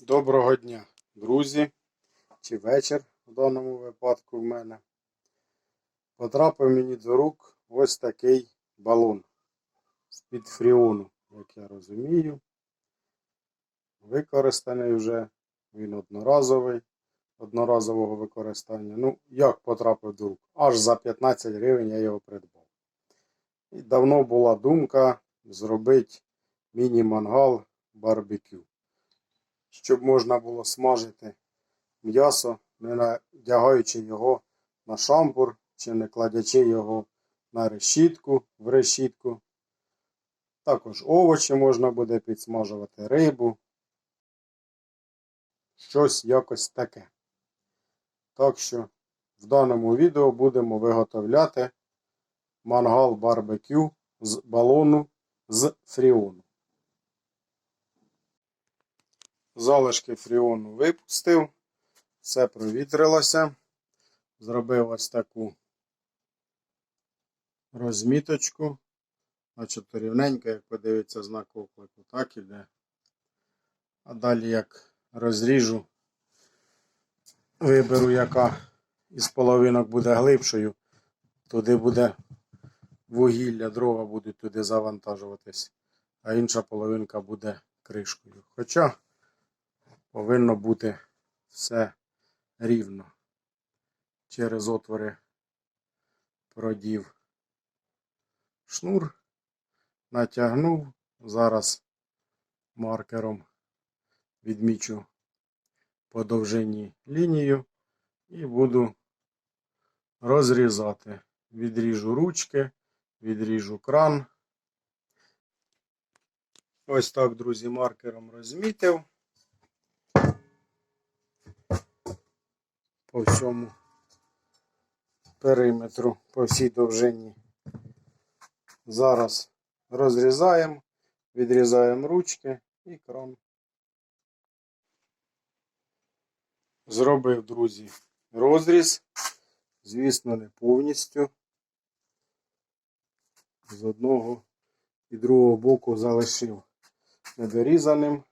Доброго дня, друзі, чи вечір в даному випадку в мене. Потрапив мені до рук ось такий балон з-під фріону, як я розумію. Використаний вже, він одноразовий, одноразового використання. Ну, як потрапив до рук? Аж за 15 гривень я його придбав. І давно була думка зробити міні-мангал барбекю щоб можна було смажити м'ясо, не надягаючи його на шампур чи не кладячи його на решітку в решітку. Також овочі можна буде підсмажувати рибу. Щось якось таке. Так що в даному відео будемо виготовляти мангал барбекю з балону з фріону. Залишки фріону випустив, все провітрилося. Зробив ось таку розміточку. Значить, рівненько, як подивиться знак оклику, так іде. А далі як розріжу, виберу, яка із половинок буде глибшою, туди буде вугілля, дрова будуть туди завантажуватись, а інша половинка буде кришкою. Хоча повинно бути все рівно. Через отвори продів шнур, натягнув, зараз маркером відмічу по довжині лінію і буду розрізати. Відріжу ручки, відріжу кран. Ось так, друзі, маркером розмітив. По всьому периметру, по всій довжині. Зараз розрізаємо, відрізаємо ручки і кран. Зробив, друзі, розріз. Звісно, не повністю. З одного і другого боку залишив недорізаним.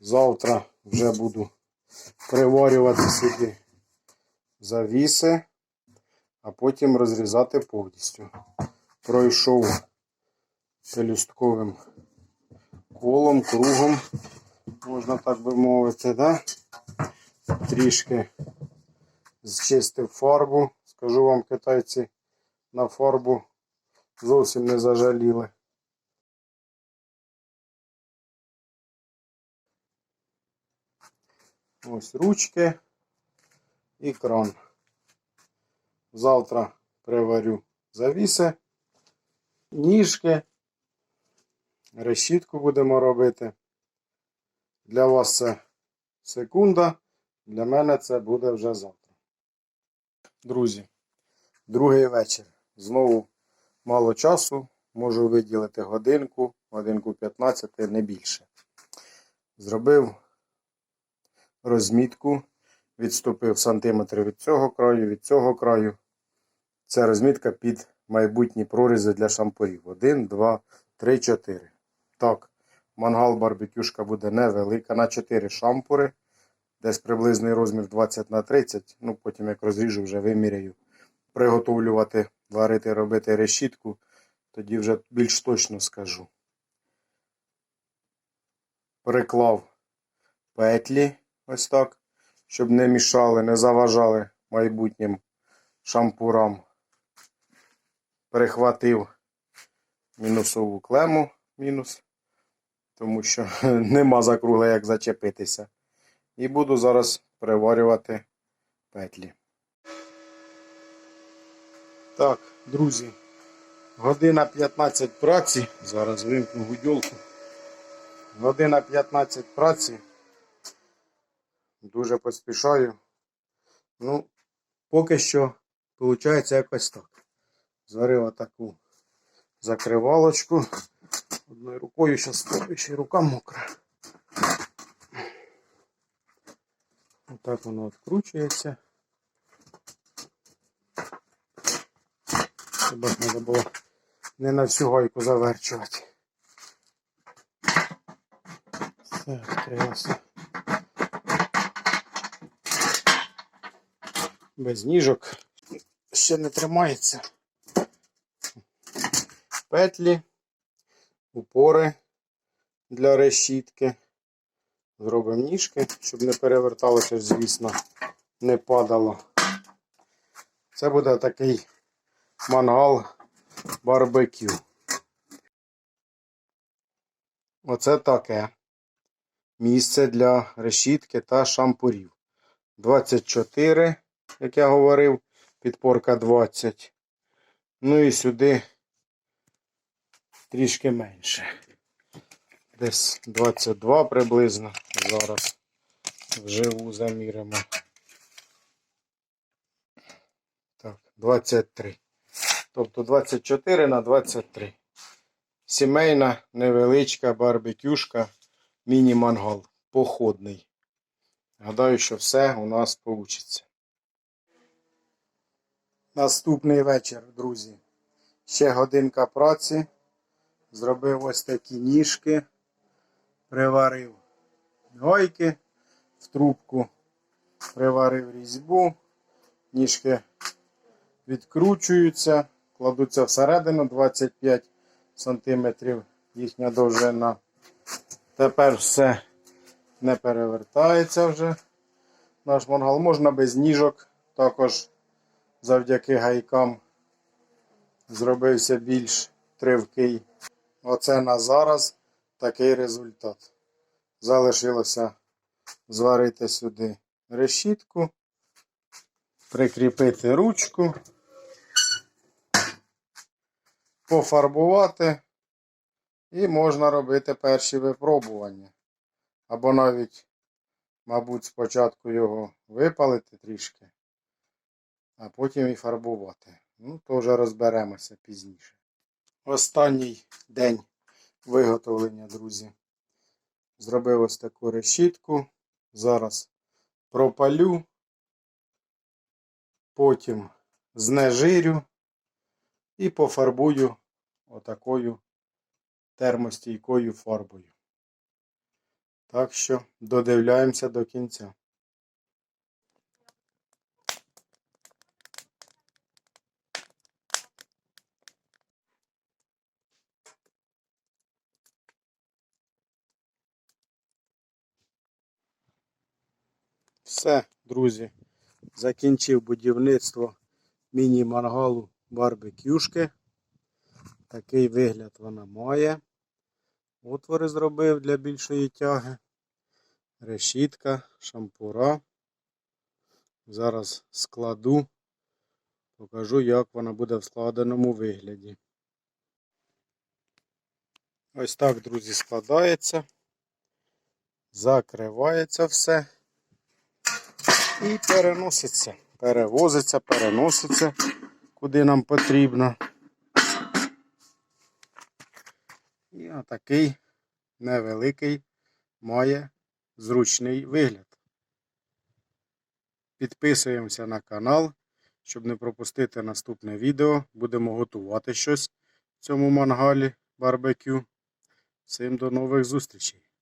Завтра вже буду приварювати сюди завіси, а потім розрізати повністю. Пройшов пелюстковим колом, кругом, можна так би мовити, да? трішки зчистив фарбу. Скажу вам, китайці на фарбу зовсім не зажаліли. Ось ручки і кран. Завтра приварю завіси, ніжки, решітку будемо робити. Для вас це секунда, для мене це буде вже завтра. Друзі, другий вечір. Знову мало часу. Можу виділити годинку, годинку 15, не більше. Зробив розмітку відступив сантиметр від цього краю, від цього краю. Це розмітка під майбутні прорізи для шампурів. 1, 2, 3, 4. Так, мангал барбекюшка буде невелика. На 4 шампури. Десь приблизний розмір 20 на 30. Ну, потім, як розріжу, вже виміряю. Приготовлювати, варити, робити решітку. Тоді вже більш точно скажу. Приклав петлі. Ось так щоб не мішали, не заважали майбутнім шампурам. Перехватив мінусову клему, мінус, тому що нема закругла як зачепитися. І буду зараз приварювати петлі. Так, друзі, година 15 праці. Зараз вимкну гудьолку. Година 15 праці. Дуже поспішаю. Ну, поки що виходить якось так. Зварив таку закривалочку. Одною рукою зараз ще й рука мокра. Отак воно відкручується. Ж треба було не на всю гайку заверчувати. Все, відкрилося. Без ніжок. Ще не тримається. Петлі, упори для решітки. Зробимо ніжки, щоб не переверталося, звісно, не падало. Це буде такий мангал барбекю. Оце таке місце для решітки та шампурів. 24, як я говорив, підпорка 20. Ну і сюди трішки менше. Десь 22 приблизно. Зараз вживу заміримо. Так, 23. Тобто 24 на 23. Сімейна невеличка барбекюшка, міні-мангал. Походний. Гадаю, що все у нас вийде. Наступний вечір, друзі. Ще годинка праці. Зробив ось такі ніжки. Приварив гойки в трубку. Приварив різьбу. Ніжки відкручуються, кладуться всередину 25 см їхня довжина. Тепер все не перевертається вже. Наш мангал можна без ніжок. Також завдяки гайкам зробився більш тривкий. Оце на зараз такий результат. Залишилося зварити сюди решітку, прикріпити ручку, пофарбувати і можна робити перші випробування. Або навіть, мабуть, спочатку його випалити трішки, а потім і фарбувати. Ну, то вже розберемося пізніше. Останній день виготовлення, друзі. Зробив ось таку решітку. Зараз пропалю, потім знежирю і пофарбую отакою термостійкою фарбою. Так що додивляємося до кінця. Все, друзі, закінчив будівництво міні-мангалу барбекюшки. Такий вигляд вона має. Отвори зробив для більшої тяги. Решітка, шампура. Зараз складу. Покажу, як вона буде в складеному вигляді. Ось так, друзі, складається. Закривається все. І переноситься. Перевозиться, переноситься, куди нам потрібно. І отакий невеликий має зручний вигляд. Підписуємося на канал, щоб не пропустити наступне відео. Будемо готувати щось в цьому мангалі барбекю. Всім до нових зустрічей!